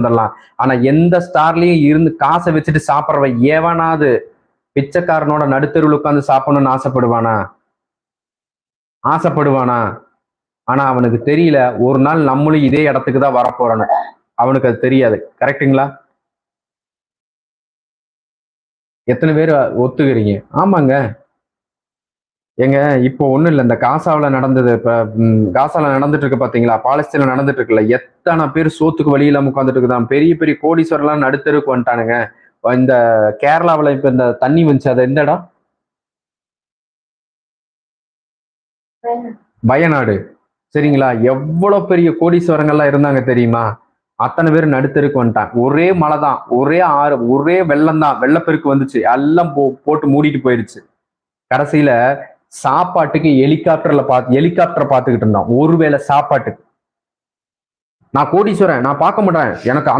வந்துடலாம் ஆனா எந்த ஸ்டார்லயும் இருந்து காசை வச்சுட்டு சாப்பிட்றவன் ஏவனாவது பிச்சைக்காரனோட நடுத்தருவில் உட்காந்து சாப்பிடணும்னு ஆசைப்படுவானா? ஆசைப்படுவானா? ஆனா அவனுக்கு தெரியல. ஒரு நாள் நம்மளும் இதே இடத்துக்கு தான் வரப்போறோன்னு. அவனுக்கு அது தெரியாது. கரெக்டுங்களா எத்தனை பேர் ஒத்துக்கிறீங்க? ஆமாங்க. ஏங்க இப்போ ஒண்ணும் இல்லை. இந்த காசாவில் நடந்தது இப்ப காசாவில் காசால நடந்துட்டு இருக்கு பாத்தீங்களா? பாலஸ்தீன்ல நடந்துட்டு இருக்குல்ல. எத்தனை பேர் சோத்துக்கு வழி உட்காந்துட்டு இருக்குதான் பெரிய பெரிய கோடீஸ்வரெல்லாம் நடுத்தருக்கு வந்துட்டானுங்க. இந்த கேரளாவுல இப்ப இந்த தண்ணி வந்துச்சு. அது எந்த இடம்? வயநாடு. சரிங்களா? எவ்வளவு பெரிய கோடீஸ்வரங்கள்லாம் இருந்தாங்க தெரியுமா? அத்தனை பேர் நடுத்தருக்கு வந்துட்டான் ஒரே மழை தான். ஒரே ஆறு ஒரே வெள்ளம் தான். வெள்ளப்பெருக்கு வந்துச்சு. எல்லாம் போ போட்டு மூடிட்டு போயிருச்சு. கடைசியில சாப்பாட்டுக்கு ஹெலிகாப்டர்ல பார்த்து ஹெலிகாப்டர் பார்த்துக்கிட்டு இருந்தோம் ஒருவேளை சாப்பாட்டுக்கு. நான் கோடீஸ்வரன் நான் பார்க்க மாட்டேன். எனக்கு